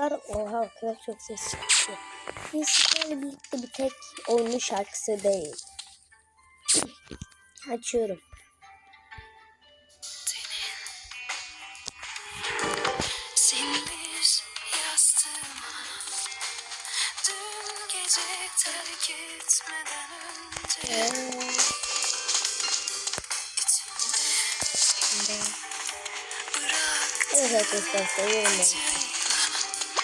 arkadaşlar. Oha arkadaşlar çok ses çıktı. Biz sizlerle birlikte bir tek oyunun şarkısı değil. Açıyorum. Bıraktığım Evet arkadaşlar seviyorum ben.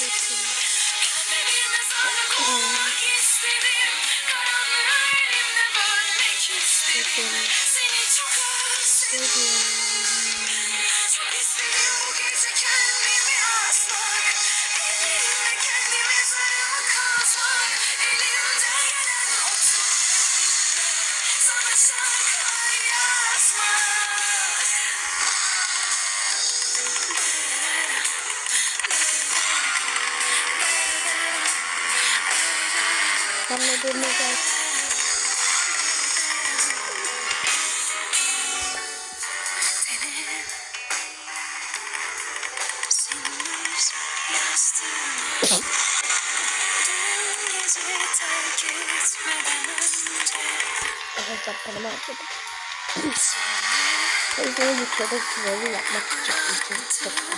ölmek istedim Arkadaşlar kanımı açıyordum. O yüzden bu çocuk sizleri yapmak için çok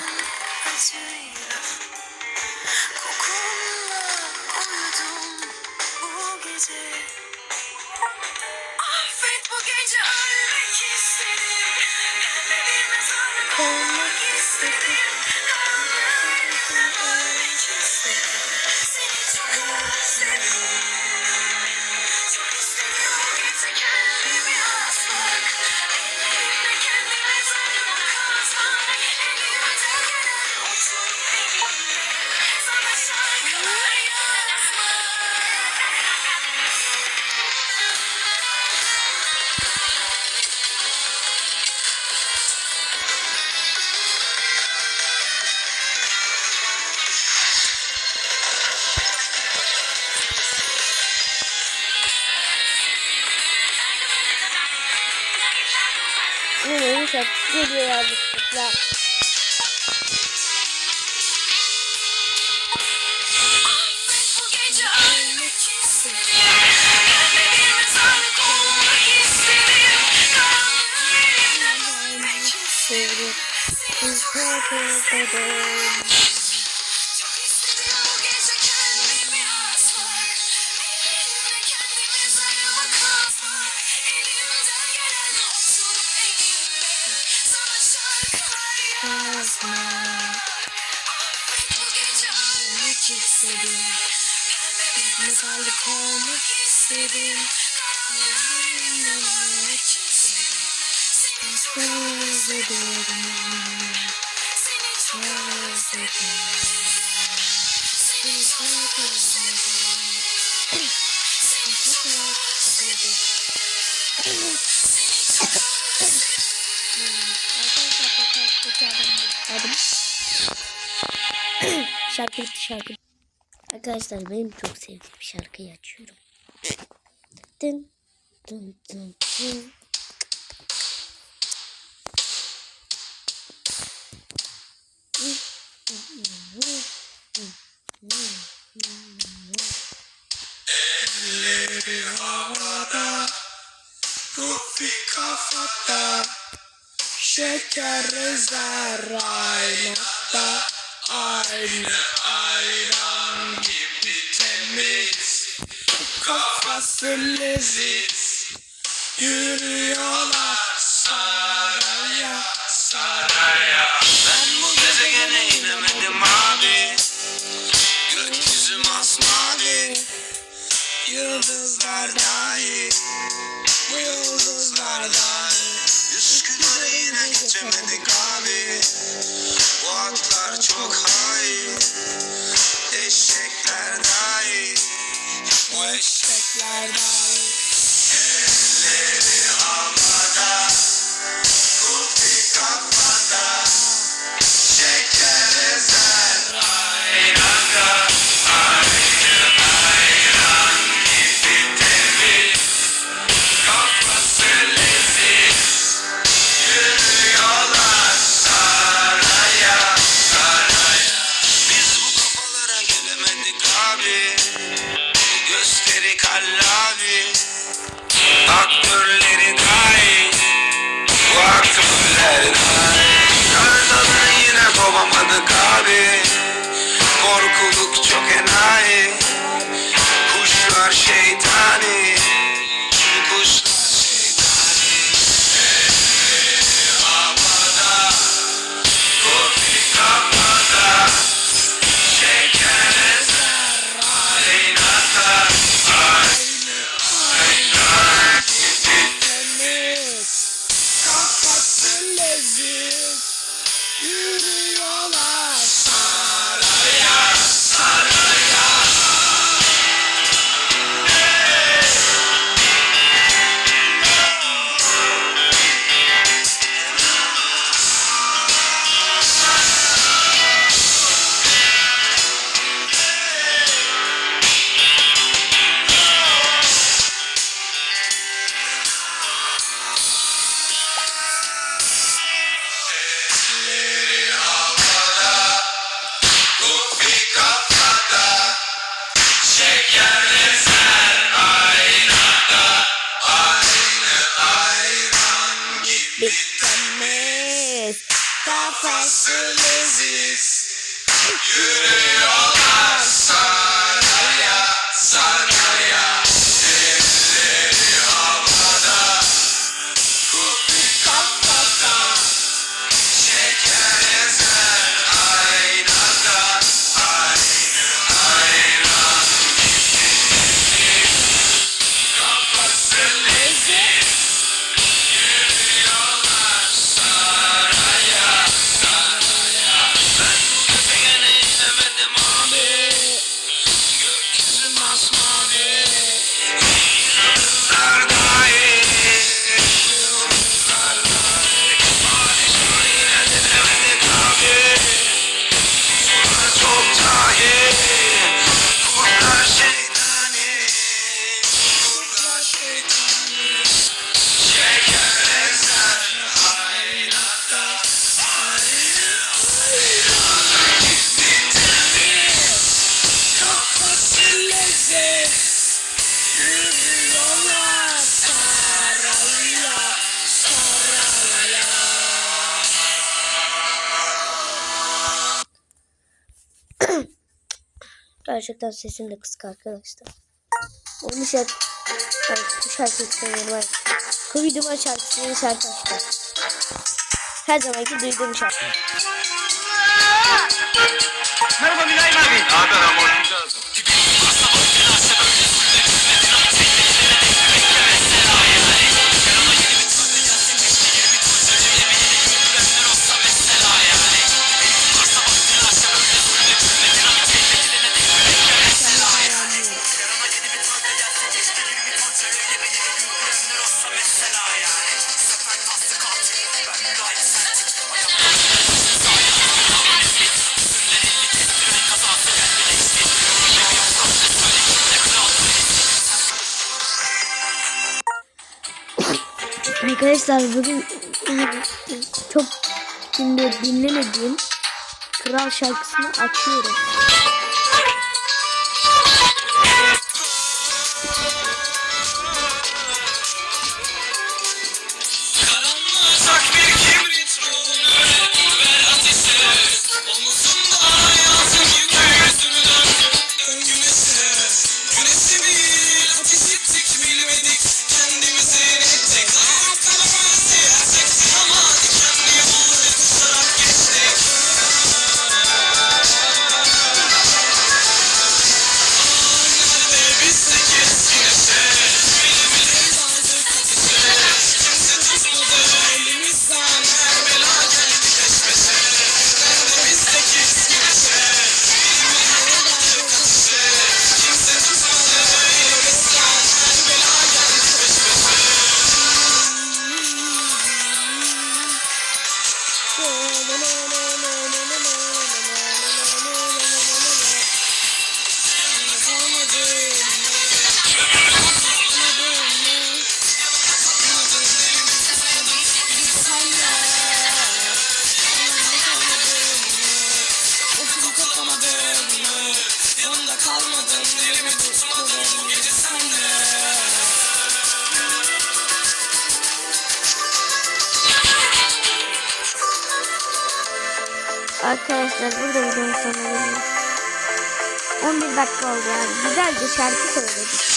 geliyor ya bu çocuklar. Bu mezarlık olmak Karanlığına ölmek istedim Seni özledim Seni çok özledim Seni çok özledim Seni çok özledim Seni çok özledim Hadi. şarkı bitti şarkı. Arkadaşlar benim çok sevdiğim şarkıyı açıyorum. Dın dın dın dın. Pufi kafada Şeker ezer aynada Aynı ayran gibi temiz Kafası leziz Yürüyorlar saraya saraya. Ben bu gezegene inemedim abi. Gökyüzü masmavi Yıldızlar dahi. Bu yıldızlar dahi. Üsküdar'a yine geçemedim. Eşekler dahil korkuluk çok enayi Kuş var şeytan Gerçekten sesim de kısık arkadaşlar. Onun için bu şarkıyı söylüyorum. Kıvıdığıma şarkısını şarkı açtım. Her zamanki duyduğum şarkı. Merhaba Mülayim abi. Arkadaşlar bugün çok dinle, dinlemediğim kral şarkısını açıyorum. Arkadaşlar burada videonun sonuna geliyoruz. 11 dakika oldu yani. Güzelce şarkı söyledik.